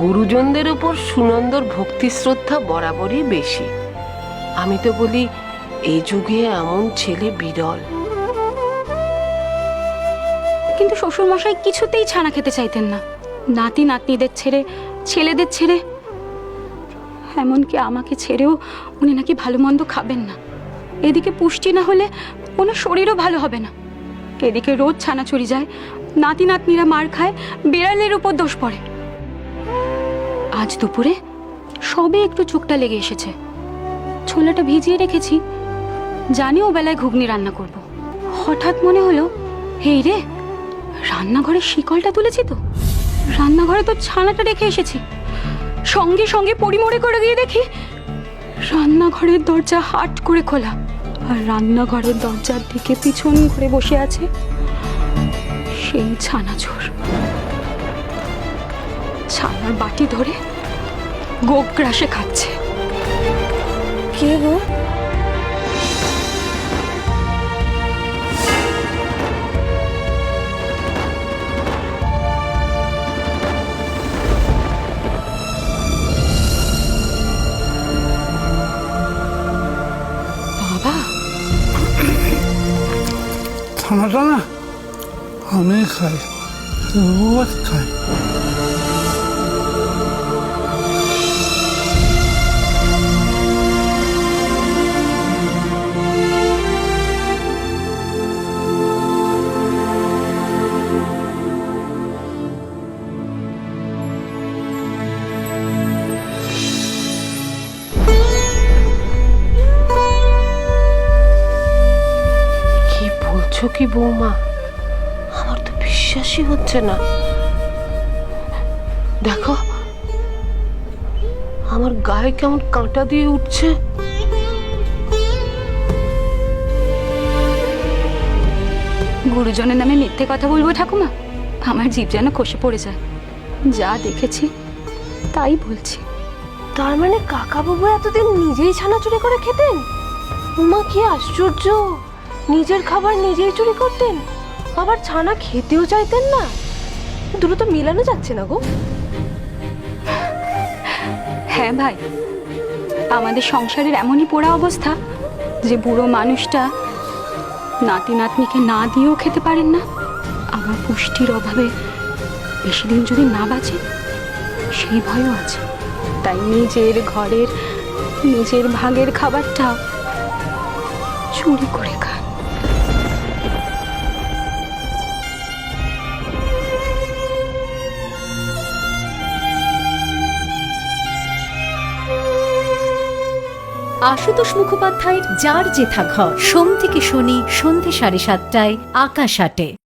গুরুজনদের উপর সুনন্দর ভক্তি শ্রদ্ধা বরাবরই বেশি। আমি তো বলি, এই যুগে এমন ছেলে বিরল। কিন্তু শ্বশুরমশাই কিছুতেই ছানা খেতে চাইতেন না। নাতি নাতনিদের ছেড়ে, ছেলেদের ছেড়ে। এমনকি আমাকে ছেড়েও উনি নাকি ভালো মন্দ খাবেন না। এদিকে পুষ্টি না হলে ওনার শরীরও ভালো হবে না। এদিকে রোজ ছানা চুরি যায়, নাতি নাতনিরা মার খায়, বিড়ালের উপর দোষ পড়ে। আজ দুপুরে সবে একটু চোখটা লেগে এসেছে। ছোলাটা ভিজিয়ে রেখেছি। জানি ও বেলায় ঘুগনি রান্না করব। হঠাৎ মনে হলো, হেই রে, রান্নাঘরের শিকলটা তুলেছি তো। রান্নাঘরে তো ছানাটা রেখে এসেছি। সঙ্গে সঙ্গে পরিমরে করে গিয়ে দেখি, রান্নাঘরের দরজা হাট করে খোলা। আর রান্নাঘরের দরজার দিকে পিছন ঘুরে বসে আছে সেই ছানাচোর ছানার বাটি ধরে গোপ গ্রাসে খাচ্ছে। কে গো? বাবা। ছানাটা না আমি খাই রোজ খাই বলছো কি বৌমা? আমার তো বিশ্বাসই হচ্ছে না। দেখো আমার গায়ে কেমন কাঁটা দিয়ে উঠছে। গুরুজনের নামে মিথ্যে কথা বলব ঠাকুমা? আমার জীব যেন খসে পড়ে যায়। যা দেখেছি তাই বলছি। তার মানে কাকা বাবু এতদিন নিজেই ছানা চুরি করে খেতেন? উমা কি আশ্চর্য! নিজের খাবার নিজেই চুরি করতেন? আবার ছানা খেতেও চাইতেন না? দুটো তো মিলানো যাচ্ছে না গো। হ্যাঁ ভাই, আমাদের সংসারের এমনই পোড়া অবস্থা যে বুড়ো মানুষটা নাতি নাতনিকে না দিয়েও খেতে পারেন না। আমার পুষ্টির অভাবে বেশি দিন যদি না বাঁচে, সেই ভয়ও আছে। তাই নিজের ঘরের, নিজের ভাগের খাবারটা চুরি করে খান। আশুতোষ মুখোপাধ্যায়ের যার জেঠা ঘর। সোম থেকে শনি সন্ধে সাড়ে সাতটায় আকাশ আটে।